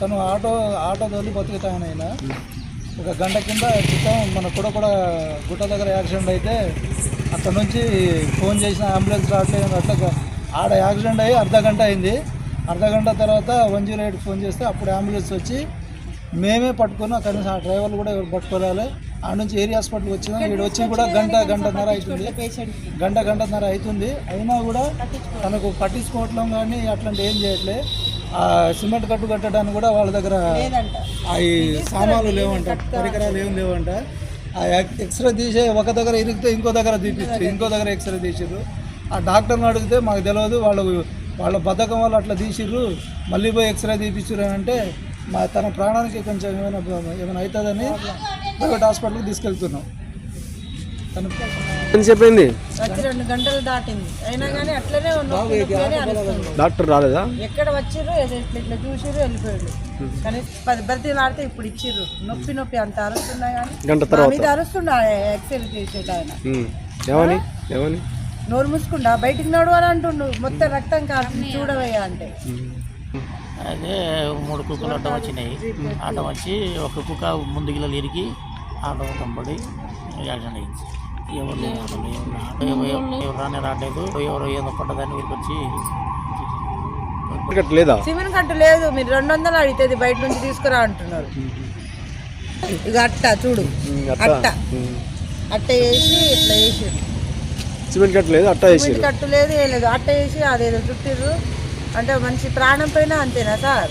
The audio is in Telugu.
తను ఆటో ఆటో తోలి బతుకుతాయన ఆయన ఒక గంట కింద క్రితం మన కూడా కూడా గుట్ట దగ్గర యాక్సిడెంట్ అయితే అక్కడ నుంచి ఫోన్ చేసిన అంబులెన్స్ రావట్లేదు. అట్లా ఆడ యాక్సిడెంట్ అయ్యి అర్ధ గంట అయింది. అర్ధ గంట తర్వాత వన్ జీరో ఎయిట్ ఫోన్ చేస్తే అప్పుడు అంబులెన్స్ వచ్చి మేమే పట్టుకున్నాం కనీసం ఆ డ్రైవర్లు కూడా పట్టుకోవాలి పట్టుకోరాలి ఆ నుంచి ఏరియా హాస్పిటల్ వచ్చినా. ఇక్కడ వచ్చి కూడా గంట గంటన్నర అవుతుంది. గంట గంటన్నర అవుతుంది. అయినా కూడా తనకు పట్టించుకోవట్లం కానీ అట్లాంటి ఏం చేయట్లేదు సిమెంట్ కట్టు కట్టడానికి కూడా వాళ్ళ దగ్గర అవి సామాన్లు లేవంట. పరికరాలు ఏం లేవంట. ఆ ఎక్- ఎక్స్రే తీసే ఒక దగ్గర ఇరిగితే ఇంకో దగ్గర తీపిచ్చు ఇంకో దగ్గర. ఎక్స్రే తీసిర్రు. ఆ డాక్టర్ని అడిగితే మాకు తెలియదు వాళ్ళు వాళ్ళ బద్ధకం వల్ల అట్లా తీసిర్రు. మళ్ళీ పోయి ఎక్స్రే తీపిచ్చిర్రు అని అంటే మా తన ప్రాణానికి కొంచెం ఏమైనా ఏమైనా అవుతుందని ప్రైవేట్ హాస్పిటల్కి తీసుకెళ్తున్నాం. తను అని చెప్పింది వచ్చి రెండు గంటలు దాటింది. అయినా కానీ అట్లనే డాక్టర్ రాలేదా? ఎక్కడ వచ్చిర్రు ఇట్లా చూసిర్రు వెళ్ళిపోయారు కానీ పది బర్తీలు ఆడితే ఇప్పుడు ఇచ్చిర్రు. నొప్పి నొప్పి అంత అరుస్తున్నా కానీ గంట మా తర్వాత. మీద చేసేట ఆయన. ఉమ్. ఏమని ఏమని నోరు మూసుకుండా బయటికి నడు అని అంటుండు. మొత్తం రక్తం కాదు చూడవయ్యా అంటే. అదే మూడు కుక్కలు అడ్డం వచ్చినాయి. అడ్డం వచ్చి ఒక కుక్క ముందు గిల్లలు ఇరికి ఆటో కంపడి యాక్సిడెంట్ అయింది. ఎవరు ఎవరు ఎవరు రానే ఎవరు ఏదో పడ్డదాన్ని వీరికి వచ్చి లేదా సిమెంట్ కట్టు లేదు మీరు రెండు వందలు అడిగితే బయట నుంచి తీసుకురా అంటున్నారు ఇక అట్ట చూడు అట్ట అట్ట వేసి ఇట్లా వేసి సిమెంట్ కట్ లేదు అట్ట వేసి సిమెంట్ కట్టు లేదు ఏం లేదు అట్ట వేసి అదేదో చుట్టిర్రు అంటే మంచి ప్రాణం పైన అంతేనా సార్